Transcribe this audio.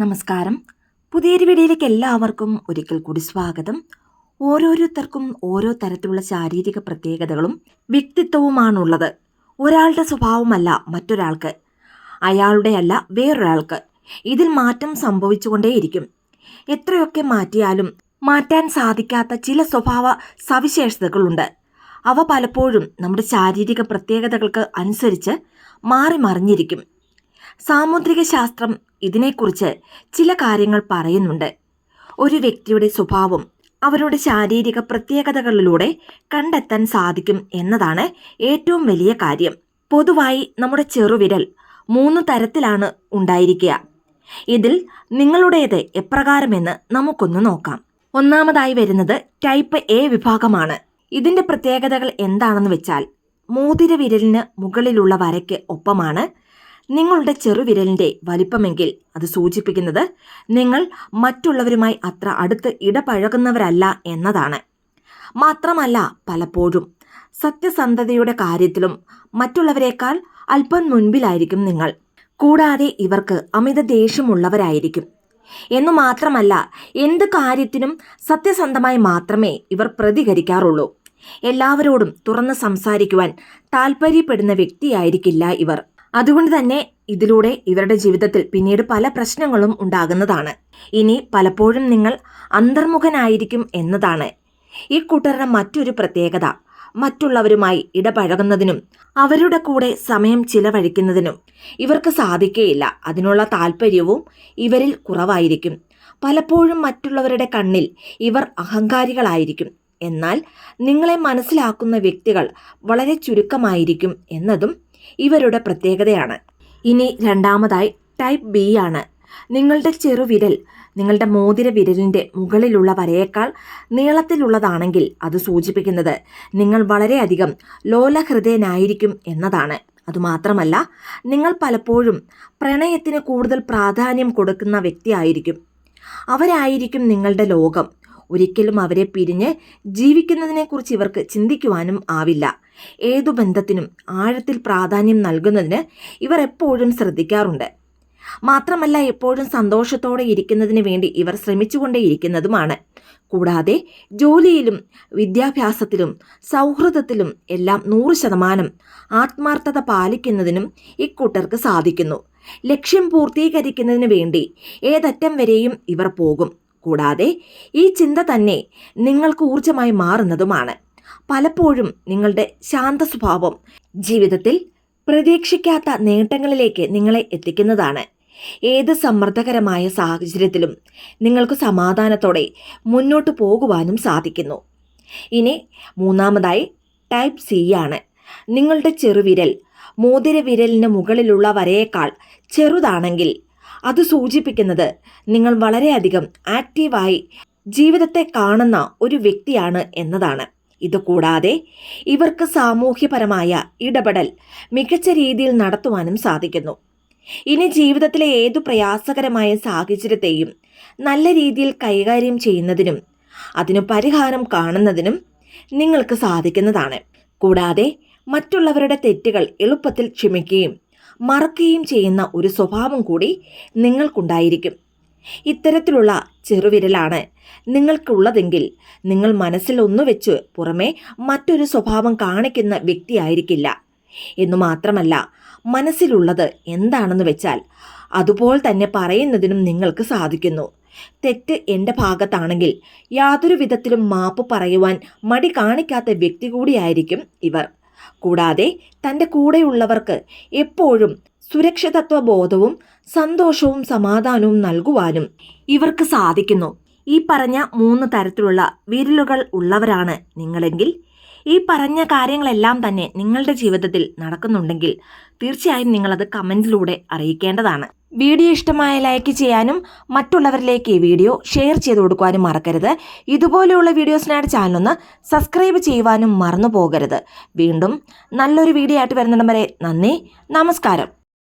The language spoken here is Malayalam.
നമസ്കാരം. പുതിയൊരു വീഡിയോയിലേക്ക് എല്ലാവർക്കും ഒരിക്കൽ കൂടി സ്വാഗതം. ഓരോരുത്തർക്കും ഓരോ തരത്തിലുള്ള ശാരീരിക പ്രത്യേകതകളും വ്യക്തിത്വവുമാണുള്ളത്. ഒരാളുടെ സ്വഭാവമല്ല മറ്റൊരാൾക്ക്. അയാളുടെ അല്ല വേറൊരാൾക്ക്. ഇതിൽ മാറ്റം സംഭവിച്ചുകൊണ്ടേയിരിക്കും. എത്രയൊക്കെ മാറ്റിയാലും മാറ്റാൻ സാധിക്കാത്ത ചില സ്വഭാവ സവിശേഷതകളുണ്ട്. അവ പലപ്പോഴും നമ്മുടെ ശാരീരിക പ്രത്യേകതകൾക്ക് അനുസരിച്ച് മാറി മറിഞ്ഞിരിക്കും സാമുദ്രിക ശാസ്ത്രം ഇതിനെക്കുറിച്ച് ചില കാര്യങ്ങൾ പറയുന്നുണ്ട്. ഒരു വ്യക്തിയുടെ സ്വഭാവം അവരുടെ ശാരീരിക പ്രത്യേകതകളിലൂടെ കണ്ടെത്താൻ സാധിക്കും എന്നതാണ് ഏറ്റവും വലിയ കാര്യം. പൊതുവായി നമ്മുടെ ചെറുവിരൽ മൂന്ന് തരത്തിലാണ് ഉണ്ടായിരിക്കുക. ഇതിൽ നിങ്ങളുടേത് എപ്രകാരമെന്ന് നമുക്കൊന്ന് നോക്കാം. ഒന്നാമതായി വരുന്നത് ടൈപ്പ് എ വിഭാഗമാണ്. ഇതിന്റെ പ്രത്യേകതകൾ എന്താണെന്ന് വെച്ചാൽ മോതിര വിരലിന് മുകളിലുള്ള വരയ്ക്ക് ഒപ്പമാണ് നിങ്ങളുടെ ചെറുവിരലിന്റെ വലിപ്പമെങ്കിൽ അത് സൂചിപ്പിക്കുന്നത് നിങ്ങൾ മറ്റുള്ളവരുമായി അത്ര അടുത്ത് ഇടപഴകുന്നവരല്ല എന്നതാണ്. മാത്രമല്ല പലപ്പോഴും സത്യസന്ധതയുടെ കാര്യത്തിലും മറ്റുള്ളവരെക്കാൾ അല്പം മുൻപിലായിരിക്കും നിങ്ങൾ. കൂടാതെ ഇവർക്ക് അമിത ദേഷ്യമുള്ളവരായിരിക്കും. എന്നു മാത്രമല്ല എന്ത് കാര്യത്തിനും സത്യസന്ധമായി മാത്രമേ ഇവർ പ്രതികരിക്കാറുള്ളൂ. എല്ലാവരോടും തുറന്ന് സംസാരിക്കുവാൻ താല്പര്യപ്പെടുന്ന വ്യക്തിയായിരിക്കില്ല ഇവർ. അതുകൊണ്ട് തന്നെ ഇതിലൂടെ ഇവരുടെ ജീവിതത്തിൽ പിന്നീട് പല പ്രശ്നങ്ങളും ഉണ്ടാകുന്നതാണ്. ഇനി പലപ്പോഴും നിങ്ങൾ അന്തർമുഖനായിരിക്കും എന്നതാണ്. ഈ കൂട്ടരുടെ മറ്റൊരു പ്രത്യേകത മറ്റുള്ളവരുമായി ഇടപഴകുന്നതിനും അവരുടെ കൂടെ സമയം ചിലവഴിക്കുന്നതിനും ഇവർക്ക് സാധിക്കുകയില്ല അതിനുള്ള താല്പര്യവും ഇവരിൽ കുറവായിരിക്കും. പലപ്പോഴും മറ്റുള്ളവരുടെ കണ്ണിൽ ഇവർ അഹങ്കാരികളായിരിക്കും. എന്നാൽ നിങ്ങളെ മനസ്സിലാക്കുന്ന വ്യക്തികൾ വളരെ ചുരുക്കമായിരിക്കും എന്നതും ഇവരുടെ പ്രത്യേകതയാണ്. ഇനി രണ്ടാമതായി ടൈപ്പ് ബി ആണ്. നിങ്ങളുടെ ചെറുവിരൽ നിങ്ങളുടെ മോതിര വിരലിന്റെ മുകളിലുള്ള വരയേക്കാൾ നീളത്തിലുള്ളതാണെങ്കിൽ അത് സൂചിപ്പിക്കുന്നത് നിങ്ങൾ വളരെയധികം ലോലഹൃദയനായിരിക്കും എന്നതാണ്. അതുമാത്രമല്ല നിങ്ങൾ പലപ്പോഴും പ്രണയത്തിന് കൂടുതൽ പ്രാധാന്യം കൊടുക്കുന്ന വ്യക്തിയായിരിക്കും. അവരായിരിക്കും നിങ്ങളുടെ ലോകം. ഒരിക്കലും അവരെ പിരിഞ്ഞ് ജീവിക്കുന്നതിനെക്കുറിച്ച് ഇവർക്ക് ചിന്തിക്കുവാനും ആവില്ല. ഏതു ബന്ധത്തിനും ആഴത്തിൽ പ്രാധാന്യം നൽകുന്നതിന് ഇവർ എപ്പോഴും ശ്രദ്ധിക്കാറുണ്ട്. മാത്രമല്ല എപ്പോഴും സന്തോഷത്തോടെ ഇരിക്കുന്നതിന് വേണ്ടി ഇവർ ശ്രമിച്ചുകൊണ്ടേയിരിക്കുന്നതുമാണ്. കൂടാതെ ജോലിയിലും വിദ്യാഭ്യാസത്തിലും സൗഹൃദത്തിലും എല്ലാം നൂറ് ശതമാനം ആത്മാർത്ഥത പാലിക്കുന്നതിനും ഇക്കൂട്ടർക്ക് സാധിക്കുന്നു. ലക്ഷ്യം പൂർത്തീകരിക്കുന്നതിന് വേണ്ടി ഏതറ്റം വരെയും ഇവർ പോകും. കൂടാതെ ഈ ചിന്ത തന്നെ നിങ്ങൾക്ക് ഊർജമായി മാറുന്നതുമാണ്. പലപ്പോഴും നിങ്ങളുടെ ശാന്ത സ്വഭാവം ജീവിതത്തിൽ പ്രതീക്ഷിക്കാത്ത നേട്ടങ്ങളിലേക്ക് നിങ്ങളെ എത്തിക്കുന്നതാണ്. ഏത് സമ്മർദ്ദകരമായ സാഹചര്യത്തിലും നിങ്ങൾക്ക് സമാധാനത്തോടെ മുന്നോട്ട് പോകുവാനും സാധിക്കുന്നു. ഇനി മൂന്നാമതായി ടൈപ്പ് സി ആണ്. നിങ്ങളുടെ ചെറുവിരൽ മോതിരവിരലിന് മുകളിലുള്ള വരയേക്കാൾ ചെറുതാണെങ്കിൽ അത് സൂചിപ്പിക്കുന്നത് നിങ്ങൾ വളരെയധികം ആക്റ്റീവായി ജീവിതത്തെ കാണുന്ന ഒരു വ്യക്തിയാണ് എന്നതാണ്. ഇതുകൂടാതെ ഇവർക്ക് സാമൂഹ്യപരമായ ഇടപെടൽ മികച്ച രീതിയിൽ നടത്തുവാനും സാധിക്കുന്നു. ഇനി ജീവിതത്തിലെ ഏതു പ്രയാസകരമായ സാഹചര്യത്തെയും നല്ല രീതിയിൽ കൈകാര്യം ചെയ്യുന്നതിനും അതിന് പരിഹാരം കാണുന്നതിനും നിങ്ങൾക്ക് സാധിക്കുന്നതാണ്. കൂടാതെ മറ്റുള്ളവരുടെ തെറ്റുകൾ എളുപ്പത്തിൽ ക്ഷമിക്കുകയും മറക്കുകയും ചെയ്യുന്ന ഒരു സ്വഭാവം കൂടി നിങ്ങൾക്കുണ്ടായിരിക്കും. ഇത്തരത്തിലുള്ള ചെറുവിരലാണ് നിങ്ങൾക്കുള്ളതെങ്കിൽ നിങ്ങൾ മനസ്സിൽ ഒന്ന് വെച്ച് പുറമെ മറ്റൊരു സ്വഭാവം കാണിക്കുന്ന വ്യക്തിയായിരിക്കില്ല എന്നു മാത്രമല്ല മനസ്സിലുള്ളത് എന്താണെന്ന് വെച്ചാൽ അതുപോലെ തന്നെ പറയുന്നതിനും നിങ്ങൾക്ക് സാധിക്കുന്നു. തെറ്റ് എന്റെ ഭാഗത്താണെങ്കിൽ യാതൊരു വിധത്തിലും മാപ്പ് പറയുവാൻ മടി കാണിക്കാത്ത വ്യക്തി കൂടിയായിരിക്കും ഇവർ. കൂടാതെ തന്റെ കൂടെയുള്ളവർക്ക് എപ്പോഴും സുരക്ഷിതത്വ ബോധവും സന്തോഷവും സമാധാനവും നൽകുവാനും ഇവർക്ക് സാധിക്കുന്നു. ഈ പറഞ്ഞ മൂന്ന് തരത്തിലുള്ള വിരലുകൾ ഉള്ളവരാണ് നിങ്ങളെങ്കിൽ ഈ പറഞ്ഞ കാര്യങ്ങളെല്ലാം തന്നെ നിങ്ങളുടെ ജീവിതത്തിൽ നടക്കുന്നുണ്ടെങ്കിൽ തീർച്ചയായും നിങ്ങളത് കമന്റിലൂടെ അറിയിക്കേണ്ടതാണ്. വീഡിയോ ഇഷ്ടമായ ലൈക്ക് ചെയ്യാനും മറ്റുള്ളവരിലേക്ക് ഈ വീഡിയോ ഷെയർ ചെയ്ത് കൊടുക്കുവാനും മറക്കരുത്. ഇതുപോലെയുള്ള വീഡിയോസിനായിട്ട് ചാനലൊന്ന് സബ്സ്ക്രൈബ് ചെയ്യുവാനും മറന്നു പോകരുത് വീണ്ടും നല്ലൊരു വീഡിയോ ആയിട്ട് വരുന്നിടം വരെ നന്ദി നമസ്കാരം.